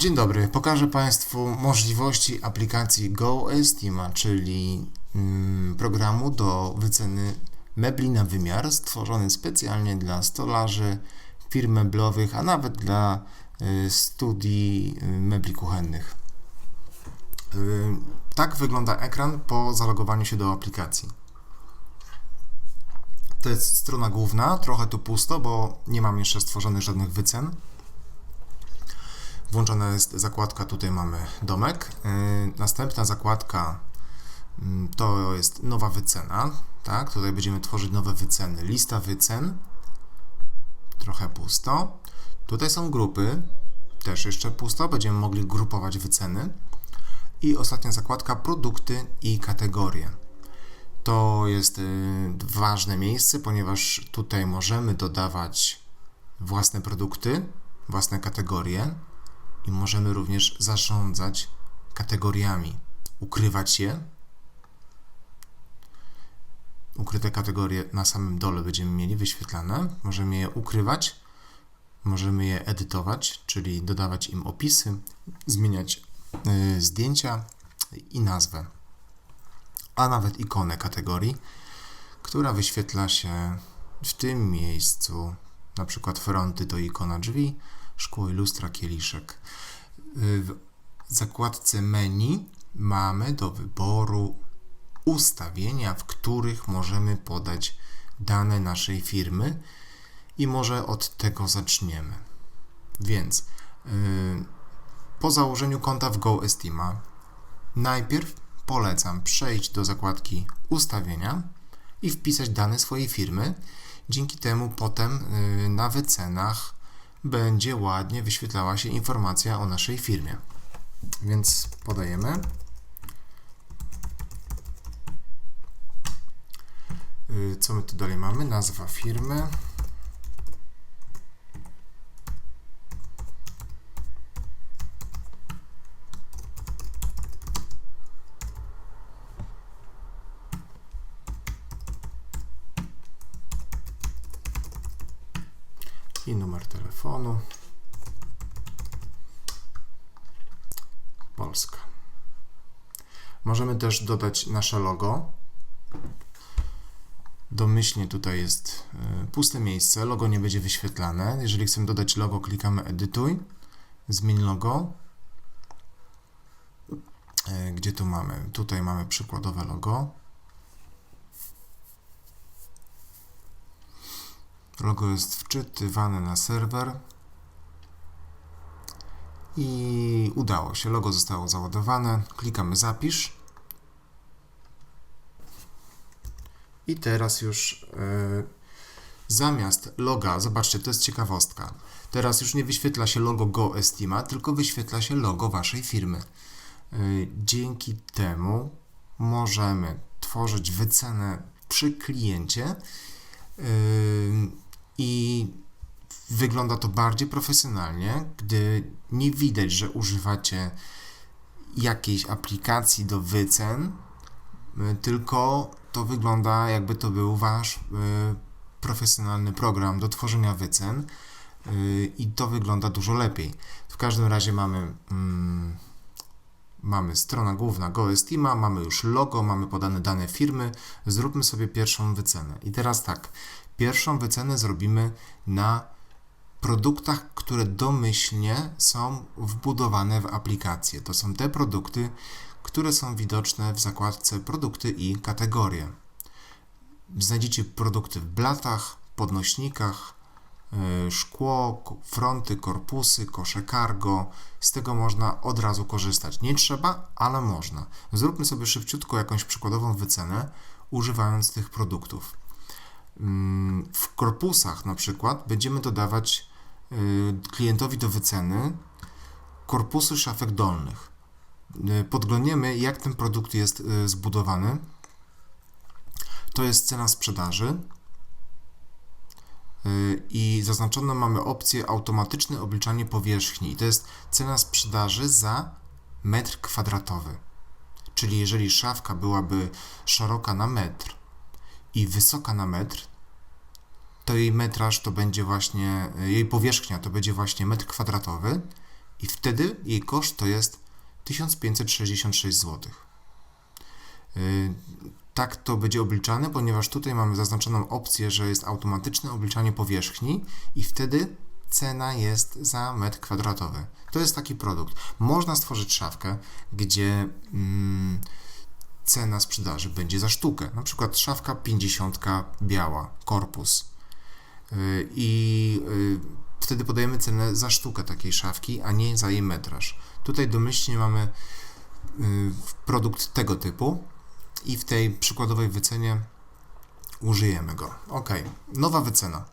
Dzień dobry, pokażę Państwu możliwości aplikacji GoEstima, czyli mm, programu do wyceny mebli na wymiar, stworzony specjalnie dla stolarzy, firm meblowych, a nawet dla y, studii y, mebli kuchennych. Y, tak wygląda ekran po zalogowaniu się do aplikacji. To jest strona główna, trochę tu pusto, bo nie mam jeszcze stworzonych żadnych wycen. Włączona jest zakładka, tutaj mamy domek. Yy, następna zakładka mm, to jest nowa wycena. Tak, tutaj będziemy tworzyć nowe wyceny. Lista wycen. Trochę pusto. Tutaj są grupy. Też jeszcze pusto. Będziemy mogli grupować wyceny. I ostatnia zakładka produkty i kategorie. To jest yy, ważne miejsce, ponieważ tutaj możemy dodawać własne produkty, własne kategorie i możemy również zarządzać kategoriami, ukrywać je. Ukryte kategorie na samym dole będziemy mieli wyświetlane. Możemy je ukrywać, możemy je edytować, czyli dodawać im opisy, zmieniać y, zdjęcia i nazwę, a nawet ikonę kategorii, która wyświetla się w tym miejscu. Na przykład fronty to ikona drzwi, szkło i lustra, kieliszek. W zakładce menu mamy do wyboru ustawienia, w których możemy podać dane naszej firmy i może od tego zaczniemy. Więc yy, po założeniu konta w GoEstima najpierw polecam przejść do zakładki ustawienia i wpisać dane swojej firmy. Dzięki temu potem yy, na wycenach będzie ładnie wyświetlała się informacja o naszej firmie. Więc podajemy. Y, co my tu dalej mamy? Nazwa firmy. Możemy też dodać nasze logo. Domyślnie tutaj jest e, puste miejsce, logo nie będzie wyświetlane. Jeżeli chcemy dodać logo, klikamy edytuj, zmień logo. E, gdzie tu mamy? Tutaj mamy przykładowe logo. Logo jest wczytywane na serwer. I udało się. Logo zostało załadowane. Klikamy zapisz. I teraz już yy, zamiast loga, zobaczcie, to jest ciekawostka. Teraz już nie wyświetla się logo GoEstima, tylko wyświetla się logo waszej firmy. Yy, dzięki temu możemy tworzyć wycenę przy kliencie. Yy, i wygląda to bardziej profesjonalnie, gdy nie widać, że używacie jakiejś aplikacji do wycen, tylko to wygląda jakby to był wasz y, profesjonalny program do tworzenia wycen y, i to wygląda dużo lepiej. W każdym razie mamy mm, mamy strona główna GoEstima, mamy już logo, mamy podane dane firmy. Zróbmy sobie pierwszą wycenę. I teraz tak, Pierwszą wycenę zrobimy na produktach, które domyślnie są wbudowane w aplikację. To są te produkty, które są widoczne w zakładce produkty i kategorie. Znajdziecie produkty w blatach, podnośnikach, e, szkło, fronty, korpusy, kosze cargo. Z tego można od razu korzystać. Nie trzeba, ale można. Zróbmy sobie szybciutko jakąś przykładową wycenę, używając tych produktów. Mm, w korpusach na przykład będziemy dodawać y, klientowi do wyceny korpusy szafek dolnych. Y, podglądniemy, jak ten produkt jest y, zbudowany. To jest cena sprzedaży. I zaznaczoną mamy opcję automatyczne obliczanie powierzchni. To jest cena sprzedaży za metr kwadratowy. Czyli jeżeli szafka byłaby szeroka na metr i wysoka na metr, to jej metraż to będzie właśnie, jej powierzchnia to będzie właśnie metr kwadratowy I wtedy jej koszt to jest 1566 zł. Yy, Tak to będzie obliczane, ponieważ tutaj mamy zaznaczoną opcję, że jest automatyczne obliczanie powierzchni i wtedy cena jest za metr kwadratowy. To jest taki produkt. Można stworzyć szafkę, gdzie mm, cena sprzedaży będzie za sztukę. Na przykład szafka 50 biała, korpus. Yy, I yy, wtedy podajemy cenę za sztukę takiej szafki, a nie za jej metraż. Tutaj domyślnie mamy yy, produkt tego typu i w tej przykładowej wycenie użyjemy go. Ok, nowa wycena.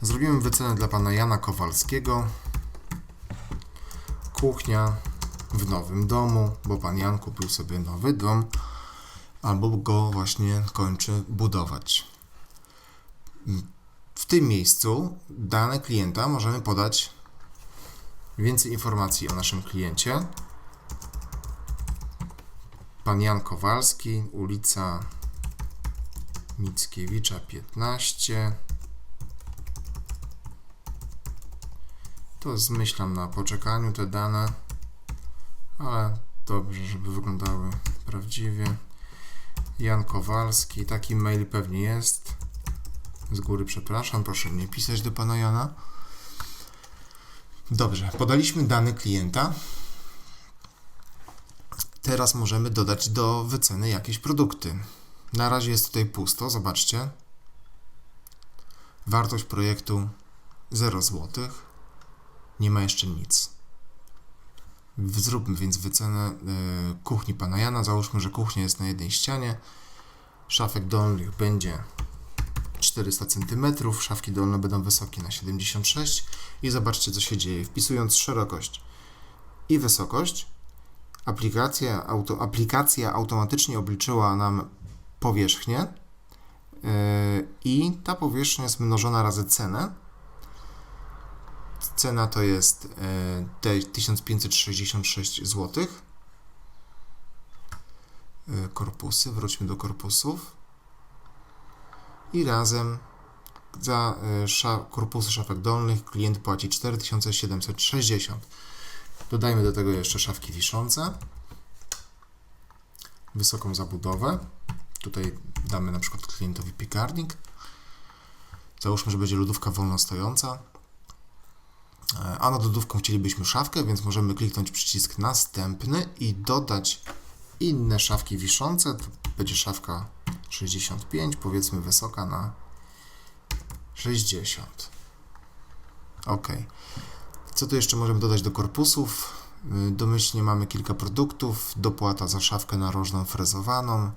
Zrobimy wycenę dla pana Jana Kowalskiego. Kuchnia w nowym domu, bo pan Jan kupił sobie nowy dom albo go właśnie kończy budować. W tym miejscu dane klienta możemy podać więcej informacji o naszym kliencie. Pan Jan Kowalski, ulica Mickiewicza 15. To zmyślam na poczekaniu te dane, ale dobrze, żeby wyglądały prawdziwie. Jan Kowalski, taki mail pewnie jest. Z góry przepraszam, proszę nie pisać do pana Jana. Dobrze, podaliśmy dane klienta. Teraz możemy dodać do wyceny jakieś produkty. Na razie jest tutaj pusto, zobaczcie. Wartość projektu 0 zł. Nie ma jeszcze nic. Zróbmy więc wycenę y, kuchni pana Jana. Załóżmy, że kuchnia jest na jednej ścianie. Szafek dolnych będzie 400 cm, szafki dolne będą wysokie na 76 i zobaczcie co się dzieje. Wpisując szerokość i wysokość, aplikacja, auto, aplikacja automatycznie obliczyła nam powierzchnię yy, i ta powierzchnia jest mnożona razy cenę. Cena to jest yy, te 1566 zł. Yy, korpusy, wróćmy do korpusów i razem za sza, korpusy szafek dolnych klient płaci 4760. Dodajmy do tego jeszcze szafki wiszące, wysoką zabudowę. Tutaj damy na przykład klientowi pikarnik. Załóżmy, że będzie lodówka wolno stojąca. E, A nad lodówką chcielibyśmy szafkę, więc możemy kliknąć przycisk następny i dodać inne szafki wiszące. To będzie szafka 65, powiedzmy wysoka na 60. Ok. Co tu jeszcze możemy dodać do korpusów? Y, Domyślnie mamy kilka produktów. Dopłata za szafkę narożną frezowaną,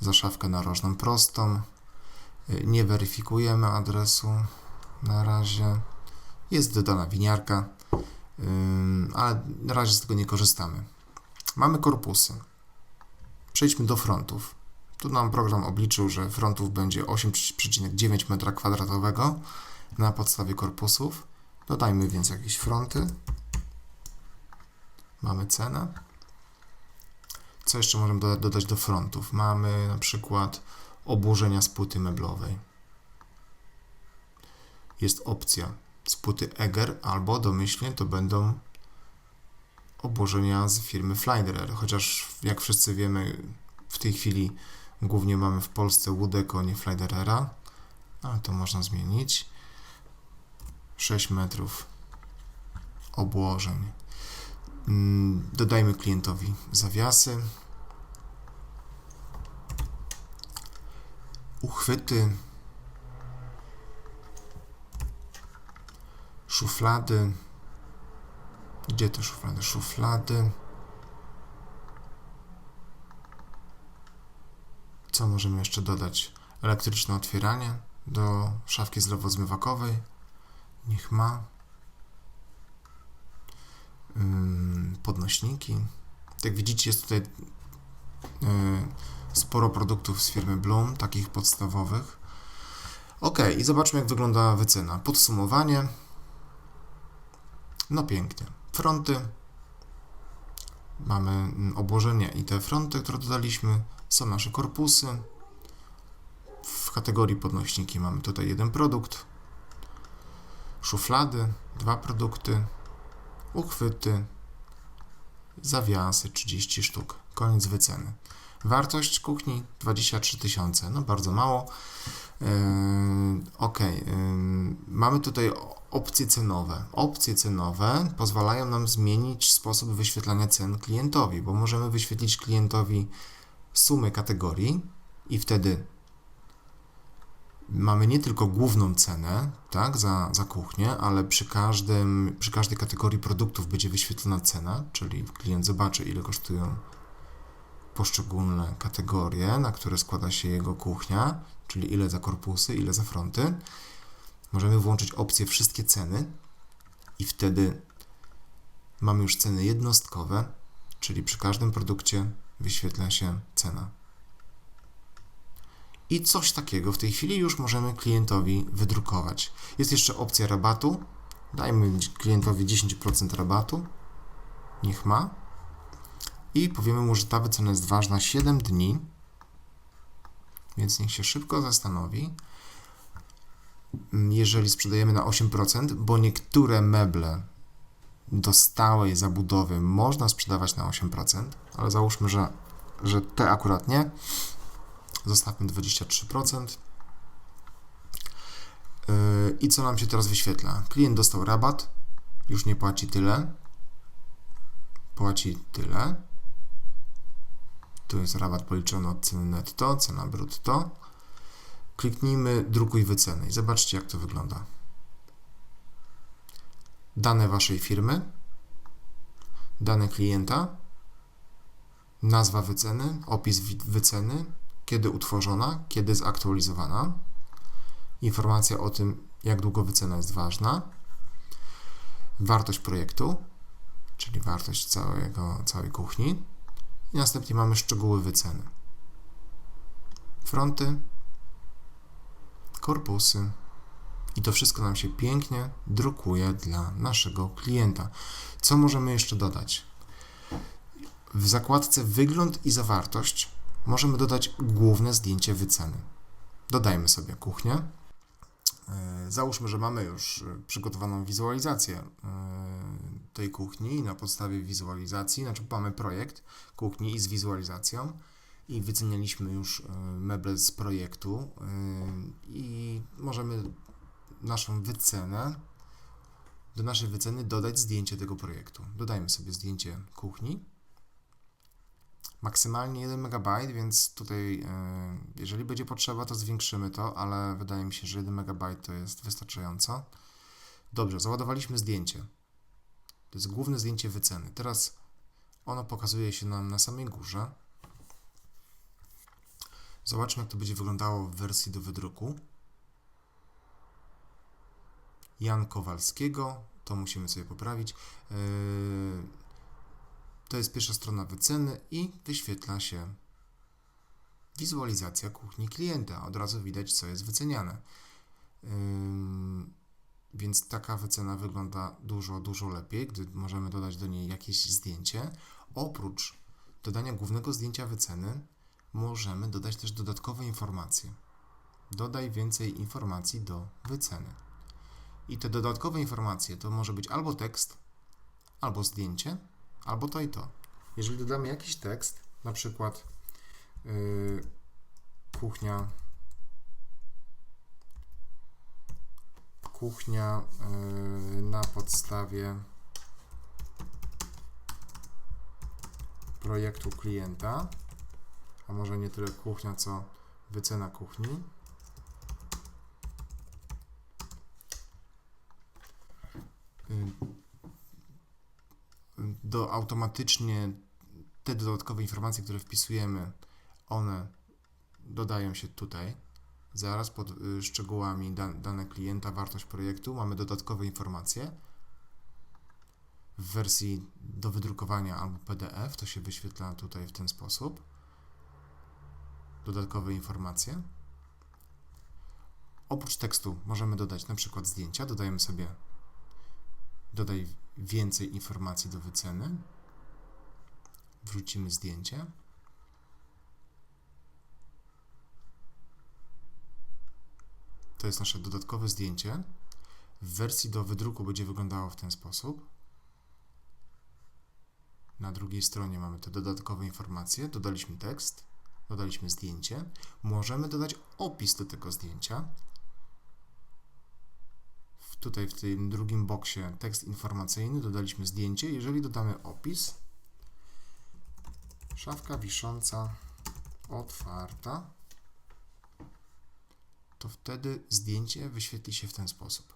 za szafkę narożną prostą. Y, Nie weryfikujemy adresu na razie. Jest dodana winiarka, ym, ale na razie z tego nie korzystamy. Mamy korpusy. Przejdźmy do frontów. Tu nam program obliczył, że frontów będzie 8,9 m2 na podstawie korpusów. Dodajmy więc jakieś fronty. Mamy cenę. Co jeszcze możemy doda- dodać do frontów? Mamy na przykład obłożenia z płyty meblowej. Jest opcja z płyty Eger albo domyślnie to będą obłożenia z firmy Flyderer, chociaż jak wszyscy wiemy w tej chwili Głównie mamy w Polsce Woodeko, nie Flyderera, ale to można zmienić. 6 metrów obłożeń. Mm, Dodajmy klientowi zawiasy. Uchwyty. Szuflady. Gdzie te szuflady? Szuflady. Co możemy jeszcze dodać? Elektryczne otwieranie do szafki zdrowozmywakowej. Niech ma. Podnośniki. Jak widzicie, jest tutaj yy, sporo produktów z firmy Bloom, takich podstawowych. Ok, i zobaczmy, jak wygląda wycena. Podsumowanie. No pięknie. Fronty. Mamy mm, obłożenie i te fronty, które dodaliśmy są nasze korpusy. W kategorii podnośniki mamy tutaj jeden produkt. szuflady, dwa produkty, uchwyty, zawiasy 30 sztuk. Koniec wyceny. Wartość kuchni 23 tysiące, no bardzo mało. Yy, ok, yy, mamy tutaj opcje cenowe. Opcje cenowe pozwalają nam zmienić sposób wyświetlania cen klientowi, bo możemy wyświetlić klientowi sumę kategorii i wtedy mamy nie tylko główną cenę tak, za, za kuchnię, ale przy, każdym, przy każdej kategorii produktów będzie wyświetlona cena, czyli klient zobaczy, ile kosztują poszczególne kategorie, na które składa się jego kuchnia, czyli ile za korpusy, ile za fronty. Możemy włączyć opcję wszystkie ceny i wtedy mamy już ceny jednostkowe, czyli przy każdym produkcie wyświetla się cena. I coś takiego w tej chwili już możemy klientowi wydrukować. Jest jeszcze opcja rabatu. Dajmy klientowi 10% rabatu. Niech ma. I powiemy mu, że ta wycena jest ważna 7 dni. Więc niech się szybko zastanowi. Jeżeli sprzedajemy na 8%, bo niektóre meble do stałej zabudowy można sprzedawać na 8%, ale załóżmy, że, że te akurat nie Zostawmy 23%. Yy, I co nam się teraz wyświetla? Klient dostał rabat, już nie płaci tyle. Płaci tyle. Tu jest rabat policzony od ceny netto, cena brutto. Kliknijmy drukuj wyceny i zobaczcie jak to wygląda. Dane waszej firmy, dane klienta, nazwa wyceny, opis wyceny, kiedy utworzona, kiedy zaktualizowana, informacja o tym, jak długo wycena jest ważna, wartość projektu, czyli wartość całego, całej kuchni. I następnie mamy szczegóły wyceny. Fronty, korpusy i to wszystko nam się pięknie drukuje dla naszego klienta. Co możemy jeszcze dodać? W zakładce wygląd i zawartość możemy dodać główne zdjęcie wyceny. Dodajmy sobie kuchnię. E, załóżmy, że mamy już e, przygotowaną wizualizację e, tej kuchni na podstawie wizualizacji, znaczy mamy projekt kuchni z wizualizacją i wycenialiśmy już meble z projektu i możemy naszą wycenę, do naszej wyceny dodać zdjęcie tego projektu. Dodajmy sobie zdjęcie kuchni maksymalnie 1 MB, więc tutaj e, jeżeli będzie potrzeba, to zwiększymy to, ale wydaje mi się, że 1 MB to jest wystarczająco. Dobrze, załadowaliśmy zdjęcie. To jest główne zdjęcie wyceny. Teraz ono pokazuje się nam na samej górze. Zobaczmy, jak to będzie wyglądało w wersji do wydruku. Jan Kowalskiego, to musimy sobie poprawić. Yy, to jest pierwsza strona wyceny i wyświetla się wizualizacja kuchni klienta. Od razu widać, co jest wyceniane. Więc taka wycena wygląda dużo, dużo lepiej, gdy możemy dodać do niej jakieś zdjęcie. Oprócz dodania głównego zdjęcia wyceny, możemy dodać też dodatkowe informacje. Dodaj więcej informacji do wyceny. I te dodatkowe informacje to może być albo tekst, albo zdjęcie, albo to i to. Jeżeli dodamy jakiś tekst, na przykład yy, kuchnia kuchnia yy, na podstawie projektu klienta, a może nie tyle kuchnia, co wycena kuchni. Do automatycznie te dodatkowe informacje, które wpisujemy, one dodają się tutaj. Zaraz pod y, szczegółami dane klienta, wartość projektu mamy dodatkowe informacje. W wersji do wydrukowania albo PDF to się wyświetla tutaj w ten sposób. Dodatkowe informacje. Oprócz tekstu możemy dodać na przykład zdjęcia. Dodajemy sobie dodaj więcej informacji do wyceny. Wrzucimy zdjęcie. To jest nasze dodatkowe zdjęcie. W wersji do wydruku będzie wyglądało w ten sposób. Na drugiej stronie mamy te dodatkowe informacje. Dodaliśmy tekst, dodaliśmy zdjęcie. Możemy dodać opis do tego zdjęcia. Tutaj w tym drugim boksie tekst informacyjny dodaliśmy zdjęcie. Jeżeli dodamy opis, szafka wisząca otwarta, to wtedy zdjęcie wyświetli się w ten sposób.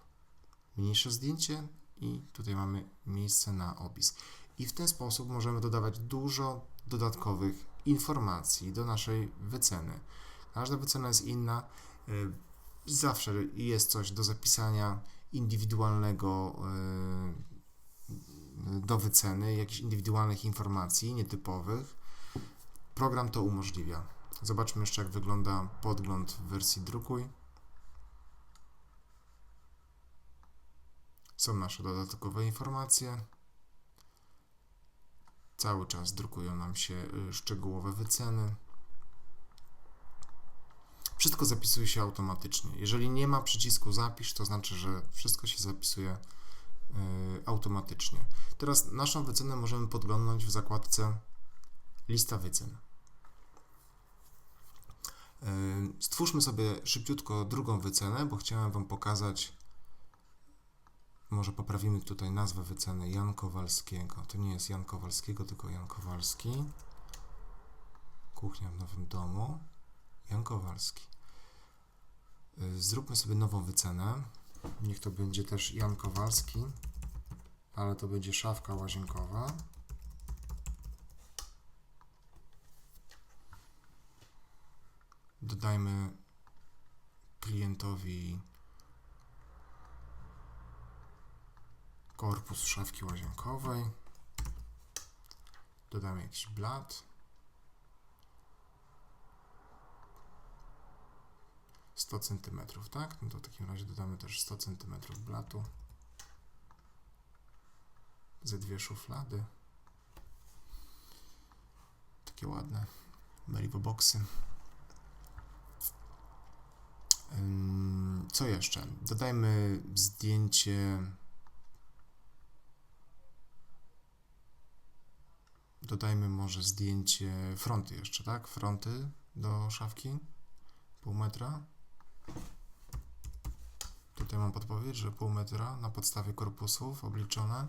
Mniejsze zdjęcie i tutaj mamy miejsce na opis. I w ten sposób możemy dodawać dużo dodatkowych informacji do naszej wyceny. Każda wycena jest inna. y, Zawsze jest coś do zapisania indywidualnego y, do wyceny, jakichś indywidualnych informacji, nietypowych. Program to umożliwia. Zobaczmy jeszcze, jak wygląda podgląd w wersji drukuj. Są nasze dodatkowe informacje. Cały czas drukują nam się y, szczegółowe wyceny. Wszystko zapisuje się automatycznie. Jeżeli nie ma przycisku zapisz, to znaczy, że wszystko się zapisuje y, automatycznie. Teraz naszą wycenę możemy podglądnąć w zakładce lista wycen. Y, Stwórzmy sobie szybciutko drugą wycenę, bo chciałem Wam pokazać może poprawimy tutaj nazwę wyceny Jan Kowalskiego. To nie jest Jan Kowalskiego, tylko Jan Kowalski. Kuchnia w nowym domu. Jan Kowalski. Y, Zróbmy sobie nową wycenę. Niech to będzie też Jan Kowalski, ale to będzie szafka łazienkowa. Dodajmy klientowi korpus szafki łazienkowej. Dodamy jakiś blat. Sto centymetrów, tak? No to w takim razie dodamy też 100 centymetrów blatu. Ze dwie szuflady. Takie ładne. Merivo boxy. Co jeszcze? Dodajmy zdjęcie Dodajmy może zdjęcie fronty jeszcze, tak? Fronty do szafki. Pół metra. Tutaj mam podpowiedź, że pół metra na podstawie korpusów obliczone.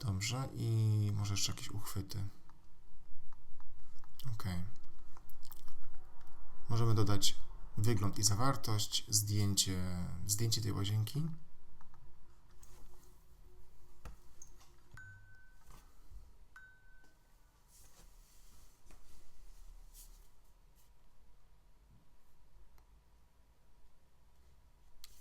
Dobrze. I może jeszcze jakieś uchwyty. Ok. Możemy dodać wygląd i zawartość, zdjęcie, zdjęcie tej łazienki.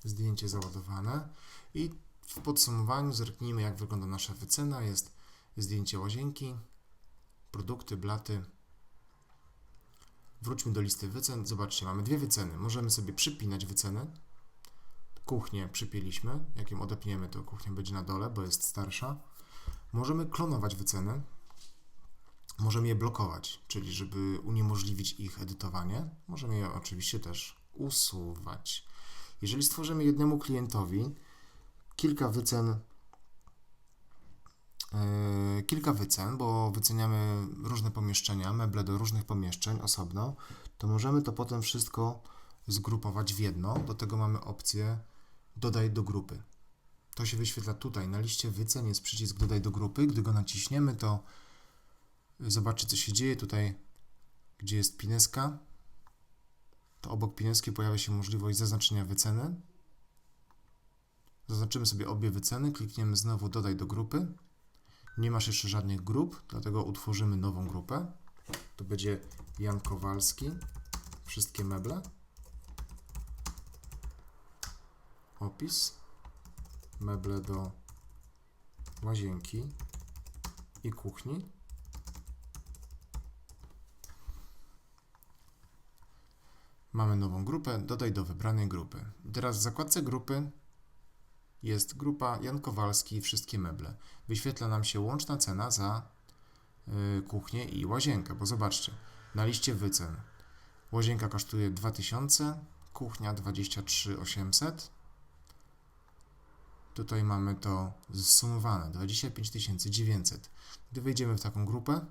Zdjęcie załadowane i w podsumowaniu zerknijmy jak wygląda nasza wycena. Jest zdjęcie łazienki, produkty, blaty. Wróćmy do listy wycen. Zobaczcie, mamy dwie wyceny. Możemy sobie przypinać wycenę. Kuchnię przypięliśmy. Jak ją odepniemy, to kuchnia będzie na dole, bo jest starsza. Możemy klonować wyceny. Możemy je blokować, czyli żeby uniemożliwić ich edytowanie. Możemy je oczywiście też usuwać. Jeżeli stworzymy jednemu klientowi kilka wycen, yy, kilka wycen, bo wyceniamy różne pomieszczenia, meble do różnych pomieszczeń osobno, to możemy to potem wszystko zgrupować w jedno. Do tego mamy opcję dodaj do grupy. To się wyświetla tutaj. Na liście wycen jest przycisk dodaj do grupy. Gdy go naciśniemy, to zobaczy co się dzieje. Tutaj, gdzie jest pineska, to obok pineski pojawia się możliwość zaznaczenia wyceny. Zaznaczymy sobie obie wyceny, klikniemy znowu dodaj do grupy. Nie masz jeszcze żadnych grup, dlatego utworzymy nową grupę. To będzie Jan Kowalski, wszystkie meble. Opis, meble do łazienki i kuchni. Mamy nową grupę, dodaj do wybranej grupy. I teraz w zakładce grupy jest grupa Jan Kowalski wszystkie meble. Wyświetla nam się łączna cena za y, kuchnię i łazienkę, bo zobaczcie, na liście wycen łazienka kosztuje 2000, kuchnia 23 800, Tutaj mamy to zsumowane 25 900. Gdy wejdziemy w taką grupę,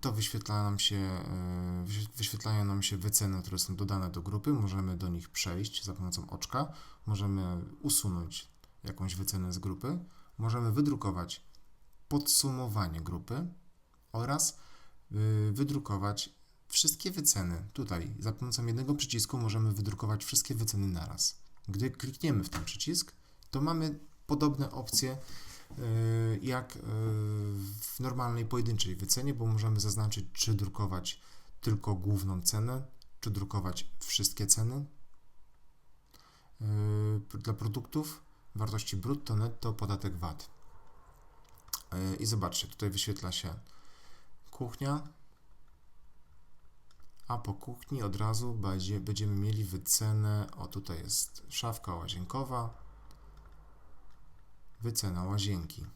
to wyświetla nam się, y, wyświe- wyświetlają nam się wyceny, które są dodane do grupy. Możemy do nich przejść za pomocą oczka. Możemy usunąć jakąś wycenę z grupy. Możemy wydrukować podsumowanie grupy oraz y, wydrukować wszystkie wyceny. Tutaj za pomocą jednego przycisku możemy wydrukować wszystkie wyceny naraz. Gdy klikniemy w ten przycisk, to mamy podobne opcje y, jak y, w normalnej pojedynczej wycenie, bo możemy zaznaczyć, czy drukować tylko główną cenę, czy drukować wszystkie ceny y, dla produktów wartości brutto, netto, podatek VAT. Y, I zobaczcie, tutaj wyświetla się kuchnia, a po kuchni od razu będzie, będziemy mieli wycenę. O, tutaj jest szafka łazienkowa, wycena łazienki.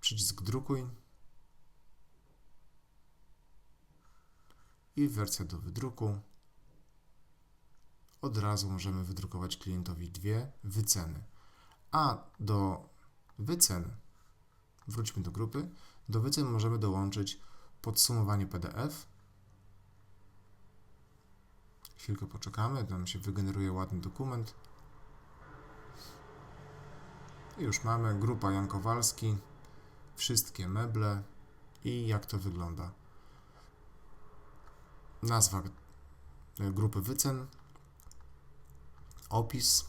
Przycisk drukuj i wersja do wydruku. Od razu możemy wydrukować klientowi dwie wyceny. A do wycen, wróćmy do grupy, do wycen możemy dołączyć podsumowanie PDF. Chwilkę poczekamy, tam się wygeneruje ładny dokument. Już mamy grupa Jan Kowalski, wszystkie meble i jak to wygląda. Nazwa e, grupy wycen, opis,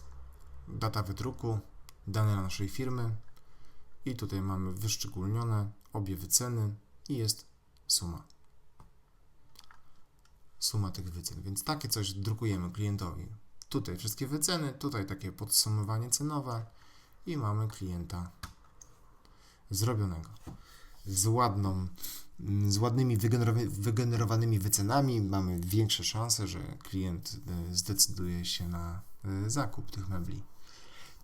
data wydruku, dane naszej firmy i tutaj mamy wyszczególnione obie wyceny i jest suma. Suma tych wycen, więc takie coś drukujemy klientowi. Tutaj wszystkie wyceny, tutaj takie podsumowanie cenowe i mamy klienta zrobionego. Z ładną, z ładnymi wygenerowa- wygenerowanymi wycenami mamy większe szanse, że klient y, zdecyduje się na y, zakup tych mebli.